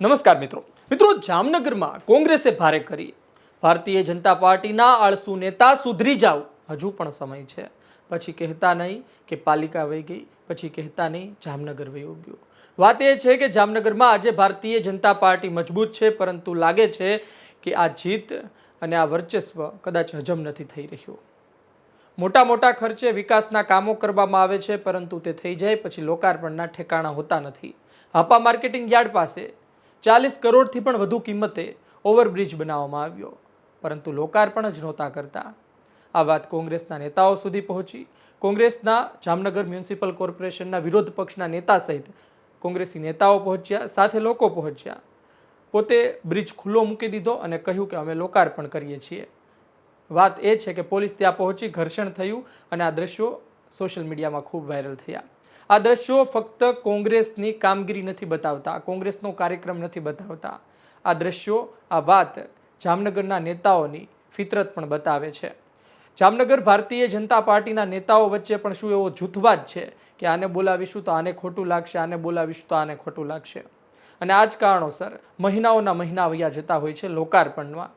નમસ્કાર મિત્રો. મિત્રો, જામનગરમાં કોંગ્રેસે ભારે કરી. ભારતીય જનતા પાર્ટીના આળસુ નેતા સુધરી જાવ હજુ પણ સમય છે. પછી કહેતા નહીં કે પાલિકા વહી ગઈ, પછી કહેતા નહીં જામનગર વહી ગયું વાત એ છે કે જામનગરમાં આજે ભારતીય જનતા પાર્ટી મજબૂત છે, પરંતુ લાગે છે કે આ જીત અને આ વર્ચસ્વ કદાચ હજમ નથી થઈ રહ્યું. મોટા મોટા ખર્ચે વિકાસના કામો કરવામાં આવે છે, પરંતુ તે થઈ જાય પછી લોકાર્પણના ઠેકાણા હોતા નથી. હાપા માર્કેટિંગ યાર્ડ પાસે ચાલીસ કરોડથી પણ વધુ કિંમતે ઓવરબ્રિજ બનાવવામાં આવ્યો. પરંતુ લોકાર્પણ જ નહોતા કરતા. આ વાત કોંગ્રેસના નેતાઓ સુધી પહોંચી. કોંગ્રેસના જામનગર મ્યુનિસિપલ કોર્પોરેશનના વિરોધ પક્ષના નેતા સહિત કોંગ્રેસી નેતાઓ પહોંચ્યા, સાથે લોકો પહોંચ્યા. પોતે બ્રિજ ખુલ્લો મૂકી દીધો અને કહ્યું કે અમે લોકાર્પણ કરીએ છીએ. વાત એ છે કે પોલીસ ત્યાં પહોંચી ઘર્ષણ થયું અને આ દ્રશ્યો સોશિયલ મીડિયામાં ખૂબ વાયરલ થયા. આ દ્રશ્યો ફક્ત કોંગ્રેસની કામગીરી નથી બતાવતા, કોંગ્રેસનો કાર્યક્રમ નથી બતાવતા. આ દ્રશ્યો, આ વાત જામનગરના નેતાઓની ફિતરત પણ બતાવે છે. જામનગર ભારતીય જનતા પાર્ટીના નેતાઓ વચ્ચે પણ શું એવો જૂથવાદ છે કે આને બોલાવીશું તો આને ખોટું લાગશે, આને બોલાવીશું તો આને ખોટું લાગશે? અને આ જ કારણોસર મહિનાઓના મહિના વયા જતા હોય છે લોકાર્પણમાં.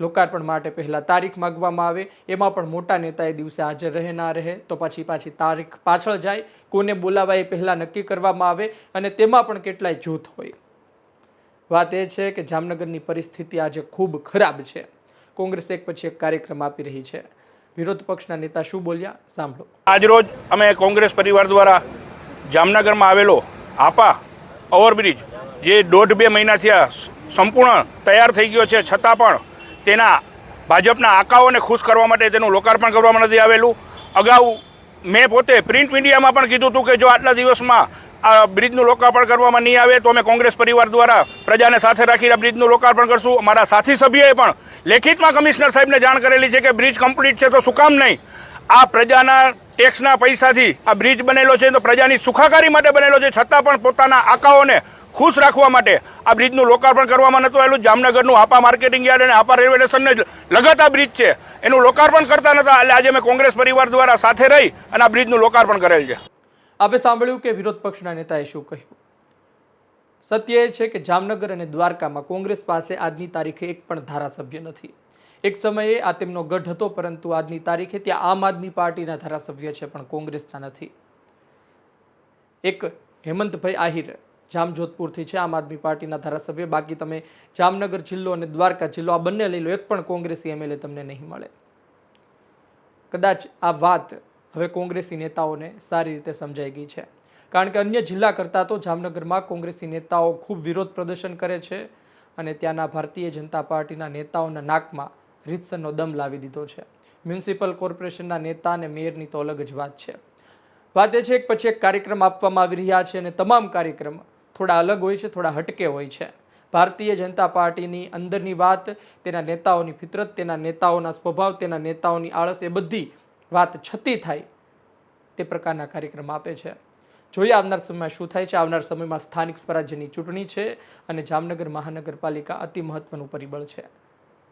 લોકાર્પણ માટે પહેલાં તારીખ માગવામાં આવે, એમાં પણ મોટા નેતા એ દિવસે હાજર રહે ના રહે, તો પછી પાછી તારીખ પાછળ જાય, કોને બોલાવા એ પહેલાં નક્કી કરવામાં આવે અને તેમાં પણ કેટલાય જૂથ હોય. વાત એ છે કે જામનગરની પરિસ્થિતિ આજે ખૂબ ખરાબ છે. કોંગ્રેસ એક પછી એક કાર્યક્રમ આપી રહી છે. વિરોધ પક્ષના નેતા શું બોલ્યા? સાંભળો. આજરોજ અમે કોંગ્રેસ પરિવાર દ્વારા જામનગરમાં આવેલો આપા ઓવરબ્રિજ, જે દોઢ બે મહિના થયા, સંપૂર્ણ તૈયાર થઈ ગયો છે. છતાં પણ તેના ભાજપના આકાઓને ખુશ કરવા માટે તેનું લોકાર્પણ કરવામાં નથી આવેલું. અગાઉ મેં પોતે પ્રિન્ટ મીડિયામાં પણ કીધું હતું કે જો આટલા દિવસમાં આ બ્રિજનું લોકાર્પણ કરવામાં નહીં આવે, તો અમે કોંગ્રેસ પરિવાર દ્વારા પ્રજાને સાથે રાખીને આ બ્રિજનું લોકાર્પણ કરશું. અમારા સાથી સભ્યએ પણ લેખિતમાં કમિશનર સાહેબને જાણ કરેલી છે કે બ્રિજ કમ્પ્લીટ છે તો શું કામ નહીં? આ પ્રજાના ટેક્સના પૈસાથી આ બ્રિજ બનેલો છે, તો પ્રજાની સુખાકારી માટે બનેલો છે. છતાં પણ પોતાના આકાઓને ખુશ રાખવા માટે આ બ્રિજનું લોકાર્પણ કરવામાં નહોતું આવેલું. જામનગરનું આપા માર્કેટિંગ યાર્ડ અને આપા રેલવે સ્ટેશનને લગત આ બ્રિજ છે. એનું લોકાર્પણ કરતા નહોતા, એટલે આજે મેં કોંગ્રેસ પરિવાર દ્વારા સાથે રહી અને આ બ્રિજનું લોકાર્પણ કરેલ છે. આપે સાંભળ્યું કે વિરોધ પક્ષના નેતાએ શું કહ્યું? સત્ય એ છે કે જામનગર અને દ્વારકામાં કોંગ્રેસ પાસે આજની તારીખે એક પણ ધારાસભ્ય નથી. એક સમયે આ તેમનો ગઢ હતો, પરંતુ આજની તારીખે ત્યાં આમ આદમી પાર્ટીના ધારાસભ્ય છે, પણ કોંગ્રેસના નથી. એક હેમંતભાઈ આહિર જામજોધપુરથી છે, આમ આદમી પાર્ટીના ધારાસભ્ય. બાકી તમે જામનગર જિલ્લો અને દ્વારકા જિલ્લો આ બંને લઈ લો, એક પણ કોંગ્રેસી એમએલએ તમને નહીં મળે. કદાચ આ વાત હવે કોંગ્રેસી નેતાઓને સારી રીતે સમજાઈ ગઈ છે. કારણ કે અન્ય જિલ્લા કરતાં તો જામનગરમાં કોંગ્રેસી નેતાઓ ખૂબ વિરોધ પ્રદર્શન કરે છે અને ત્યાંના ભારતીય જનતા પાર્ટીના નેતાઓના નાકમાં રીતસરનો દમ લાવી દીધો છે. મ્યુનિસિપલ કોર્પોરેશનના નેતા અને મેયરની તો અલગ જ વાત છે. વાત એ છે, એક પછી એક કાર્યક્રમ આપવામાં આવી રહ્યા છે અને તમામ કાર્યક્રમ થોડા અલગ હોય છે, થોડા હટકે હોય છે. ભારતીય જનતા પાર્ટીની અંદરની વાત, તેના નેતાઓની ફિતરત, તેના નેતાઓના સ્વભાવ, તેના નેતાઓની આળસ, એ બધી વાત છતી થાય તે પ્રકારના કાર્યક્રમ આપે છે. જોઈએ આવનાર સમયમાં શું થાય છે. આવનાર સમયમાં સ્થાનિક સ્વરાજ્યની ચૂંટણી છે અને જામનગર મહાનગરપાલિકા અતિ મહત્વનું પરિબળ છે.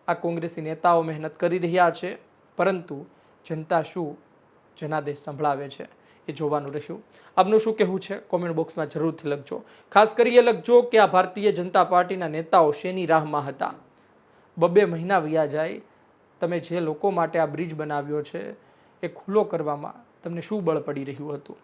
આ કોંગ્રેસી નેતાઓ મહેનત કરી રહ્યા છે, પરંતુ જનતા શું જનાદેશ સંભળાવે છે એ જોવાનું રહ્યું આપનું શું કહેવું છે? કોમેન્ટ બોક્સમાં જરૂરથી લખજો. ખાસ કરી એ લખજો કે આ ભારતીય જનતા પાર્ટીના નેતાઓ શેની રાહમાં હતા? બબે મહિના વ્યા જાય, તમે જે લોકો માટે આ બ્રિજ બનાવ્યો છે એ ખુલ્લો કરવામાં તમને શું બળ પડી રહ્યું હતું?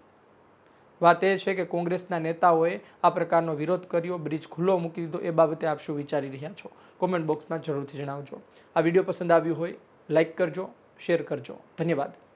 વાત એ છે કે કોંગ્રેસના નેતાઓએ આ પ્રકારનો વિરોધ કર્યો, બ્રિજ ખુલ્લો મૂકી દીધો, એ બાબતે આપ શું વિચારી રહ્યા છો? કોમેન્ટ બોક્સમાં જરૂરથી જણાવજો. આ વીડિયો પસંદ આવ્યું હોય લાઇક કરજો શેર કરજો. ધન્યવાદ.